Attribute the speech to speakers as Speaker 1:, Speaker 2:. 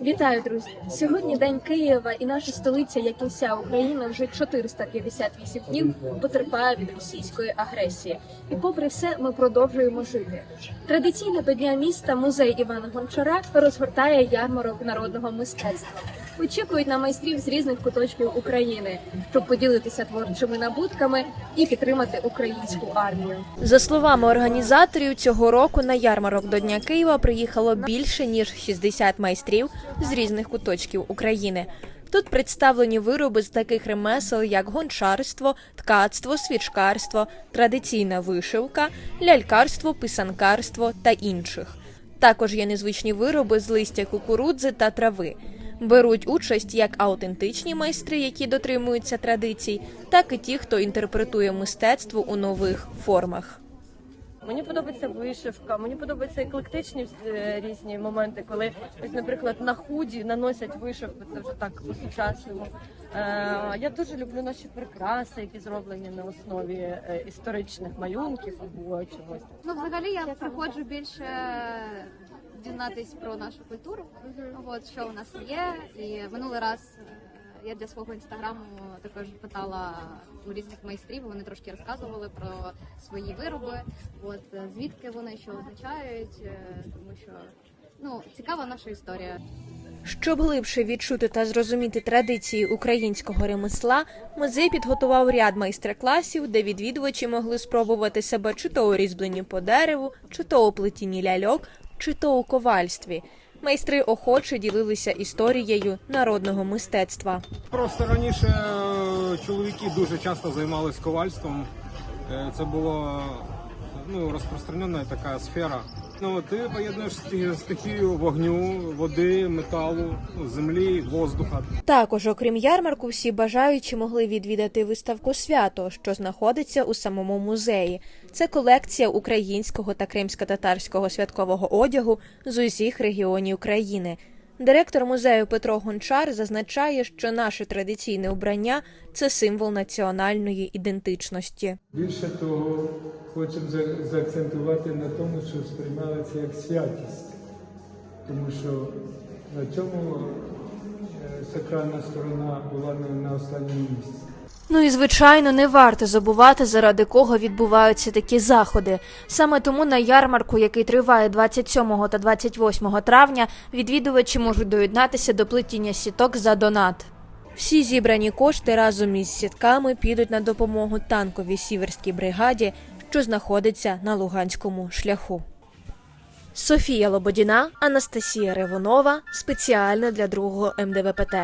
Speaker 1: Вітаю, друзі! Сьогодні День Києва і наша столиця, як і вся Україна, вже 458 днів потерпає від російської агресії. І попри все, ми продовжуємо жити. Традиційно до дня міста музей Івана Гончара розгортає ярмарок народного мистецтва. Очікують на майстрів з різних куточків України, щоб поділитися творчими набутками і підтримати українську армію.
Speaker 2: За словами організаторів, цього року на ярмарок до Дня Києва приїхало більше ніж 60 майстрів з різних куточків України. Тут представлені вироби з таких ремесел, як гончарство, ткацтво, свічкарство, традиційна вишивка, лялькарство, писанкарство та інших. Також є незвичні вироби з листя кукурудзи та трави. Беруть участь як аутентичні майстри, які дотримуються традицій, так і ті, хто інтерпретує мистецтво у нових формах.
Speaker 3: Мені подобається вишивка, мені подобаються еклектичні е, різні моменти, коли ось, наприклад, на худі наносять вишивку, це вже так по-сучасному. Е, я дуже люблю наші прикраси, які зроблені на основі е, історичних малюнків або чогось.
Speaker 4: Ну, взагалі, я приходжу більше дізнатись про нашу культуру, от що у нас є. І минулий раз е, я для свого інстаграму також питала у різних майстрів. Вони трошки розказували про свої вироби. От е, звідки вони що означають, е, тому що ну цікава наша історія.
Speaker 2: Щоб глибше відчути та зрозуміти традиції українського ремесла, музей підготував ряд майстер-класів, де відвідувачі могли спробувати себе чи то у різьбленні по дереву, чи то у плетінні ляльок, чи то у ковальстві. Майстри охоче ділилися історією народного мистецтва.
Speaker 5: Просто раніше е, чоловіки дуже часто займалися ковальством. Е, Це була ну, розпространена така сфера. Ну, ти поєднуєш стихію вогню, води, металу, землі, воздуха.
Speaker 2: Також, окрім ярмарку, всі бажаючі могли відвідати виставку свято, що знаходиться у самому музеї. Це колекція українського та кримсько-татарського святкового одягу з усіх регіонів країни. Директор музею Петро Гончар зазначає, що наше традиційне убрання це символ національної ідентичності.
Speaker 6: Більше того, хочемо заакцентувати на тому, що сприймали як святість, тому що на цьому е, сакральна сторона була не на останньому місці.
Speaker 2: Ну і звичайно, не варто забувати, заради кого відбуваються такі заходи. Саме тому на ярмарку, який триває 27 та 28 травня, відвідувачі можуть доєднатися до плетіння сіток за донат. Всі зібрані кошти разом із сітками підуть на допомогу танковій сіверській бригаді, що знаходиться на Луганському шляху. Софія Лободіна, Анастасія Ревонова спеціально для другого МДВПТ.